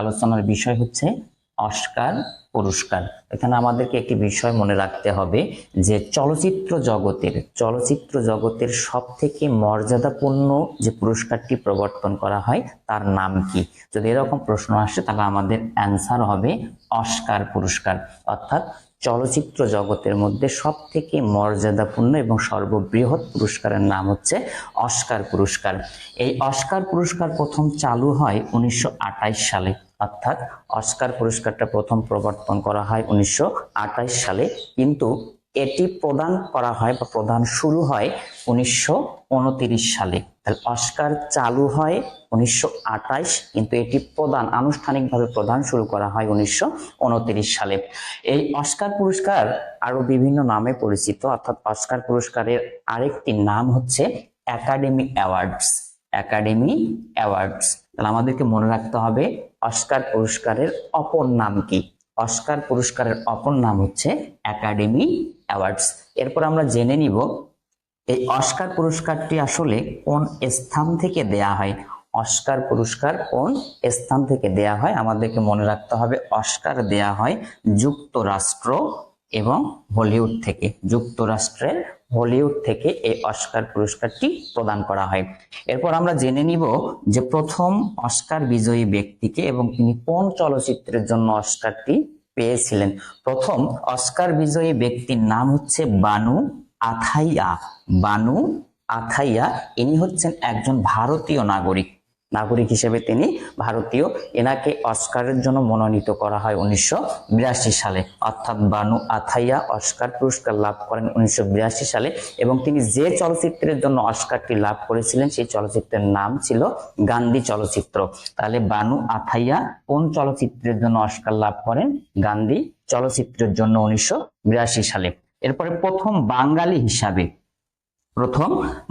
আলোচনার বিষয় হচ্ছে অস্কার, পুরস্কার। এখানে আমাদেরকে একটি বিষয় মনে রাখতে হবে যে চলচ্চিত্র জগতের চলচ্চিত্র জগতের সব থেকে মর্যাদাপূর্ণ যে পুরস্কারটি প্রবর্তন করা হয়, তার নাম কি? যদি এরকম প্রশ্ন আসে, তাহলে আমাদের অ্যান্সার হবে অস্কার পুরস্কার। অর্থাৎ চলচ্চিত্র জগতের মধ্যে সব থেকে মর্যাদাপূর্ণ এবং সর্ববৃহৎ পুরস্কারের নাম হচ্ছে অস্কার পুরস্কার। এই অস্কার পুরস্কার প্রথম চালু হয় উনিশশো সালে, অর্থাৎ অস্কার পুরস্কারটা প্রথম প্রবর্তন করা হয় উনিশশো সালে। কিন্তু এটি প্রদান করা হয় বা প্রদান শুরু হয় উনিশশো উনত্রিশ সালে। তাহলে অস্কার চালু হয় উনিশশো কিন্তু এটি প্রদান, আনুষ্ঠানিকভাবে প্রদান শুরু করা হয় উনিশশো উনত্রিশ সালে। এই অস্কার পুরস্কার আরও বিভিন্ন নামে পরিচিত, অর্থাৎ অস্কার পুরস্কারের আরেকটি নাম হচ্ছে একাডেমি অ্যাওয়ার্ডস। Academy awards. তাহলে আমাদেরকে মনে রাখতে হবে, অস্কার পুরস্কারের অপর নাম কি? অস্কার পুরস্কারের অপর নাম হচ্ছে একাডেমি অ্যাওয়ার্ডস এরপর আমরা জেনে নিব, এই অস্কার পুরস্কারটি আসলে কোন স্থান থেকে দেয়া হয়? অস্কার পুরস্কার কোন স্থান থেকে দেয়া হয়? আমাদেরকে মনে রাখতে হবে, অস্কার দেয়া হয় যুক্তরাষ্ট্র এবং হলিউড থেকে। যুক্তরাষ্ট্রের হলিউড থেকে এই অস্কার পুরস্কারটি প্রদান করা হয়। এরপর আমরা জেনে নিব যে প্রথম অস্কার বিজয়ী ব্যক্তিকে এবং তিনি কোন চলচ্চিত্রের জন্য অস্কারটি পেয়েছিলেন। প্রথম অস্কার বিজয়ী ব্যক্তির নাম হচ্ছে বানু আথাইয়া। বানু আথাইয়া, ইনি হচ্ছেন একজন ভারতীয় নাগরিক। নাগরিক হিসেবে তিনি ভারতীয়। এনাকে অস্কারের জন্য মনোনীত করা হয় উনিশশো বিরাশি সালে। অর্থাৎ বানু আথাইয়া অস্কার পুরস্কার লাভ করেন উনিশশো বিরাশি সালে এবং তিনি যে চলচ্চিত্রের জন্য অস্কারটি লাভ করেছিলেন, সেই চলচ্চিত্রের নাম ছিল গান্ধী চলচ্চিত্র। তাহলে বানু আথাইয়া কোন চলচ্চিত্রের জন্য অস্কার লাভ করেন? গান্ধী চলচ্চিত্রের জন্য উনিশশো বিরাশি সালে। এরপরে প্রথম বাঙালি হিসাবে প্রথম,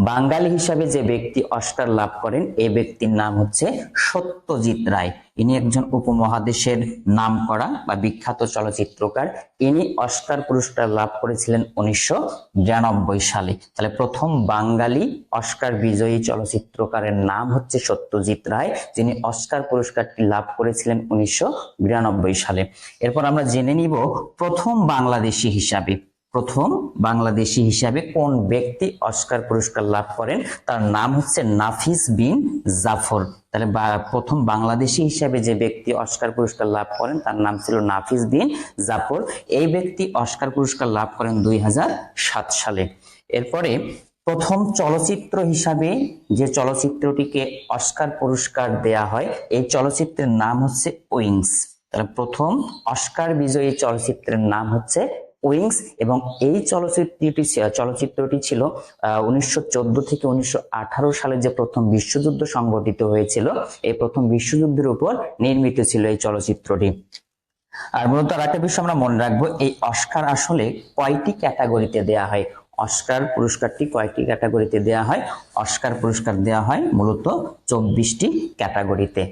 বাঙালি হিসাবে যে ব্যক্তি অস্কার লাভ করেন এই ব্যক্তির নাম হচ্ছে সত্যজিৎ রায়। ইনি একজন উপমহাদেশের নাম করা বা বিখ্যাত চলচ্চিত্রকার। ইনি অস্কার পুরস্কার লাভ করেছিলেন উনিশশো বিরানব্বই সালে। তাহলে প্রথম বাঙালি অস্কার বিজয়ী চলচ্চিত্রকারের নাম হচ্ছে সত্যজিৎ রায়, যিনি অস্কার পুরস্কারটি লাভ করেছিলেন উনিশশো বিরানব্বই সালে। এরপর আমরা জেনে নিব প্রথম বাংলাদেশি হিসাবে। প্রথম বাংলাদেশি হিসাবে কোন ব্যক্তি অস্কার পুরস্কার লাভ করেন? তার নাম হচ্ছে নাফিস বিন জাফর। তাহলে প্রথম বাংলাদেশি হিসাবে যে ব্যক্তি অস্কার পুরস্কার লাভ করেন, তার নাম ছিল নাফিস বিন জাফর। এই ব্যক্তি অস্কার পুরস্কার লাভ করেন দুই হাজার সাত সালে। এরপরে প্রথম চলচ্চিত্র হিসাবে যে চলচ্চিত্রটিকে অস্কার পুরস্কার দেয়া হয়, এই চলচ্চিত্রের নাম হচ্ছে উইংস। তাহলে প্রথম অস্কার বিজয়ী চলচ্চিত্রের নাম হচ্ছে উইংস এবং এই চলচ্চিত্রটি চলচ্চিত্রটি ছিল উনিশশো চোদ্দ থেকে উনিশশো আঠারো সালে যে প্রথম বিশ্বযুদ্ধ সংঘটিত হয়েছিল, এই প্রথম বিশ্বযুদ্ধের উপর নির্মিত ছিল এই চলচ্চিত্রটি। আর মূলত আর একটা বিষয় আমরা মনে রাখব, এই অস্কার আসলে কয়টি ক্যাটাগরিতে দেয়া হয়? অস্কার পুরস্কারটি কয়টি ক্যাটাগরিতে দেয়া হয়? অস্কার পুরস্কার দেয়া হয় মূলত চব্বিশটি ক্যাটাগরিতে।